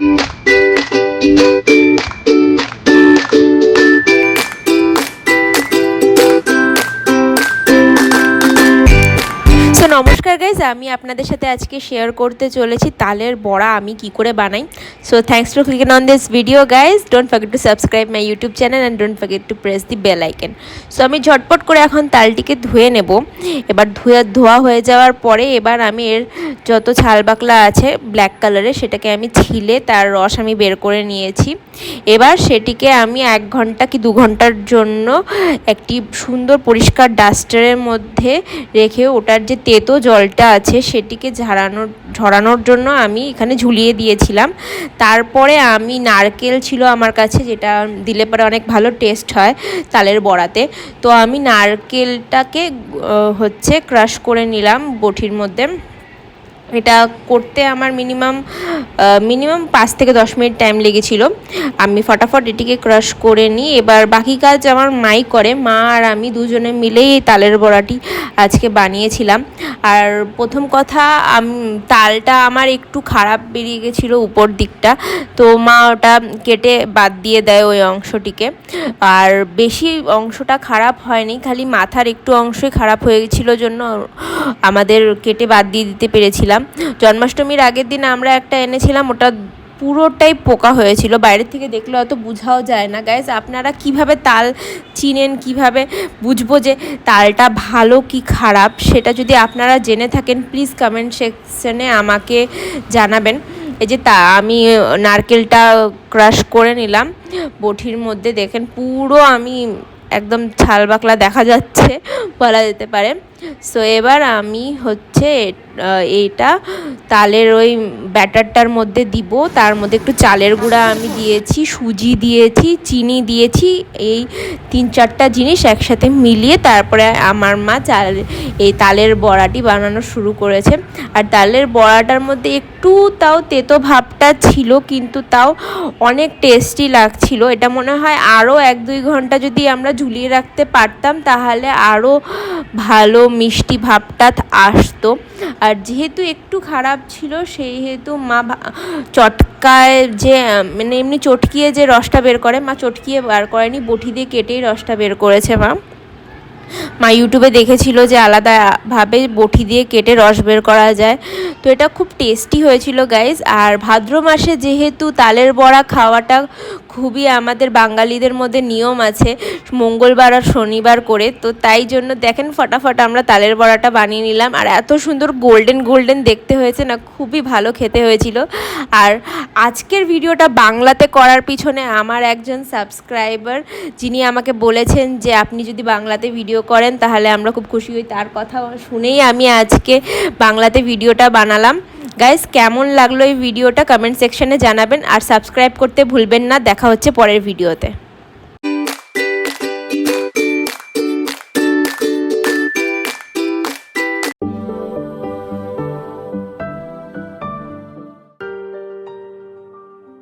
Música so নমস্কার guys আমি আপনাদের সাথে আজকে শেয়ার করতে চলেছি তালের বড়া আমি কি করে বানাই। So thanks to clicking on this video guys don't forget to subscribe my YouTube channel and don't forget to press the bell icon so আমি ঝটপট করে এখন তালটিকে ধুয়ে নেব। এবার ধুয়ে, ধোয়া হয়ে যাওয়ার পরে এবার আমি এর যত ছাল বাকলা আছে ব্ল্যাক কালারের সেটাকে আমি ছিলে তার রস আমি বের করে নিয়েছি। এবার সেটিকে আমি এক ঘণ্টা কি দু ঘণ্টার জন্য একটি সুন্দর পরিষ্কার ডাস্টারের মধ্যে রেখে ওটার যে তেতো জলটা আছে সেটিকে ঝাড়ানোর ঝরানোর জন্য আমি এখানে ঝুলিয়ে দিয়েছিলাম। তারপরে আমি নারকেল ছিল আমার কাছে, যেটা দিলে পরে অনেক ভালো টেস্ট হয় তালের বড়াতে। তো আমি নারকেলটাকে হচ্ছে ক্রাশ করে নিলাম বটির মধ্যে। এটা করতে আমার মিনিমাম মিনিমাম পাঁচ থেকে দশ মিনিট টাইম লেগেছিল। আমি ফটাফট এটিকে ক্রাশ করে নিই। এবার বাকি কাজ আমার মাই করে। মা আর আমি দুজনে মিলেই এই তালের বড়াটি আজকে বানিয়েছিলাম। আর প্রথম কথা তালটা আমার একটু খারাপ বেরিয়ে গেছিল উপর দিকটা। তো মা ওটা কেটে বাদ দিয়ে দেয় ওই অংশটিকে। আর বেশি অংশটা খারাপ হয়নি, খালি মাথার একটু অংশই খারাপ হয়ে গেছিল জন্য আমাদের কেটে বাদ দিয়ে দিতে পেরেছিলাম। জন্মাষ্টমীর আগের দিন আমরা একটা এনেছিলাম, ওটা পুরোটাই পোকা হয়েছিল। বাইরের থেকে দেখলে অত বোঝাও যায় না। গাইজ আপনারা কীভাবে তাল চিনেন, কীভাবে বুঝব যে তালটা ভালো কি খারাপ, সেটা যদি আপনারা জেনে থাকেন প্লিজ কমেন্ট সেকশনে আমাকে জানাবেন। এই যে তা, আমি নারকেলটা ক্রাশ করে নিলাম। বঠির মধ্যে দেখেন, পুরো আমি একদম ছাল বাকলা দেখা যাচ্ছে, বলা যেতে পারে। সো এবার আমি হচ্ছে এটা তালের ওই ব্যাটারটার মধ্যে দিব। তার মধ্যে একটু চালের গুঁড়া আমি দিয়েছি, সুজি দিয়েছি, চিনি দিয়েছি, এই তিন চারটা জিনিস একসাথে মিলিয়ে তারপরে আমার মা চাল, এই তালের বড়াটি বানানো শুরু করেছে। আর তালের বড়াটার মধ্যে একটু তাও তেতো ভাবটা ছিল, কিন্তু তাও অনেক টেস্টি লাগছিল। এটা মনে হয় আরও এক দুই ঘণ্টা যদি আমরা ঝুলিয়ে রাখতে পারতাম, তাহলে আরও ভালো মিষ্টি ভাবটা আসতো। আর যেহেতু একটু খারাপ ছিল সেই হেতু মা চটকায় যে মানে এমনি চটকিয়ে যে রসটা বের করে, মা চটকিয়ে বার করেনি, বটি দিয়ে কেটেই রসটা বের করেছে মা। মা ইউটিউবে দেখেছিল যে আলাদাভাবে বটি দিয়ে কেটে রস বের করা যায়। তো এটা খুব টেস্টি হয়েছিল গাইজ আর ভাদ্র মাসে যেহেতু তালের বড়া খাওয়াটা খুবই আমাদের বাঙালিদের মধ্যে নিয়ম আছে মঙ্গলবার আর শনিবার করে। তো তাই জন্য দেখেন ফটাফট আমরা তালের বড়াটা বানিয়ে নিলাম। আর এত সুন্দর গোল্ডেন গোল্ডেন দেখতে হয়েছে না, খুবই ভালো খেতে হয়েছিল। আর আজকের ভিডিওটা বাংলাতে করার পিছনে আমার একজন সাবস্ক্রাইবার যিনি আমাকে বলেছেন যে আপনি যদি বাংলাতে ভিডিও করেন তাহলে আমরা খুব খুশি হই। তার কথা শুনেই আমি আজকে বাংলাতে ভিডিওটা বানালাম। গাইস কেমন লাগল এই ভিডিওটা কমেন্ট সেকশনে জানাবেন আর সাবস্ক্রাইব করতে ভুলবেন না। দেখা হচ্ছে পরের ভিডিওতে